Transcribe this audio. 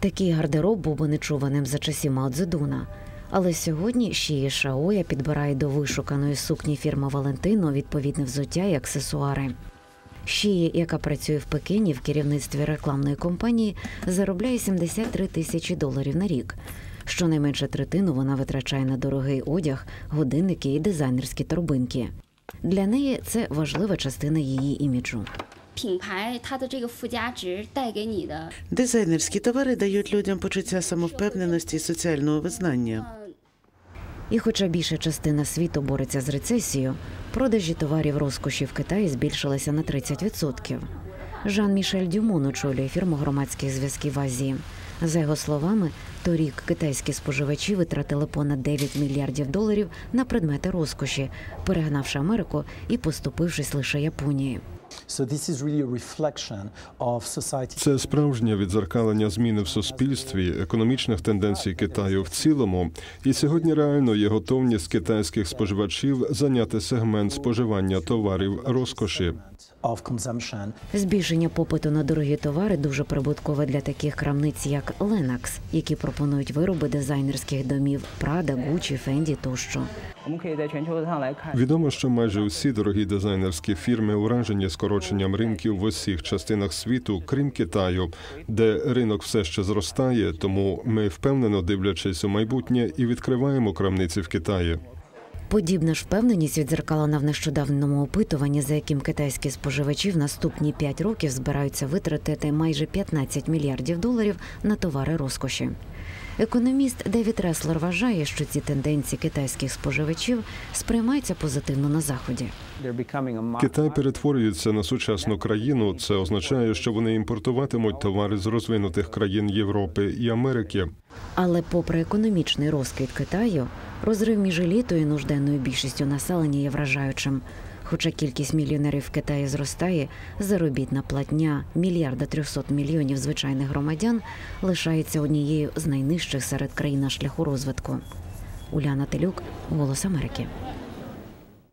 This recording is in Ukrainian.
Такий гардероб був би нечуваним за часів Мао Цзедуна. Але сьогодні Шії Шаоя підбирає до вишуканої сукні фірми Валентино відповідне взуття і аксесуари. Шії, яка працює в Пекіні в керівництві рекламної компанії, заробляє 73 тисячі доларів на рік. Щонайменше третину вона витрачає на дорогий одяг, годинники і дизайнерські торбинки. Для неї це важлива частина її іміджу. 品牌它的这个附加值带给你的， Дизайнерські товари дають людям почуття самовпевненості і соціального визнання. І хоча більша частина світу бореться з рецесією, продажі товарів розкоші в Китаї збільшилися на 30%. Жан-Мішель Дюмон очолює фірму громадських зв'язків в Азії. За його словами, торік китайські споживачі витратили понад 9 мільярдів доларів на предмети розкоші, перегнавши Америку і поступившись лише Японії. Це справжнє відзеркалення зміни в суспільстві, економічних тенденцій Китаю в цілому. І сьогодні реально є готовність китайських споживачів зайняти сегмент споживання товарів розкоші. Збільшення попиту на дорогі товари дуже прибуткове для таких крамниць, як Lennox, які пропонують вироби дизайнерських домів Prada, Gucci, Fendi тощо. Відомо, що майже усі дорогі дизайнерські фірми уражені скороченням ринків в усіх частинах світу, крім Китаю, де ринок все ще зростає. Тому ми впевнено дивлячись у майбутнє і відкриваємо крамниці в Китаї. Подібна ж впевненість відзеркалена в нещодавному опитуванні, за яким китайські споживачі в наступні 5 років збираються витратити майже 15 мільярдів доларів на товари розкоші. Економіст Девід Реслер вважає, що ці тенденції китайських споживачів сприймаються позитивно на заході. Китай перетворюється на сучасну країну. Це означає, що вони імпортуватимуть товари з розвинутих країн Європи і Америки. Але, попри економічний розквіт Китаю, розрив між елітою і нужденною більшістю населення є вражаючим. Хоча кількість мільйонерів в Китаї зростає, заробітна платня мільярда трьохсот мільйонів звичайних громадян лишається однією з найнижчих серед країн на шляху розвитку. Уляна Телюк, Голос Америки.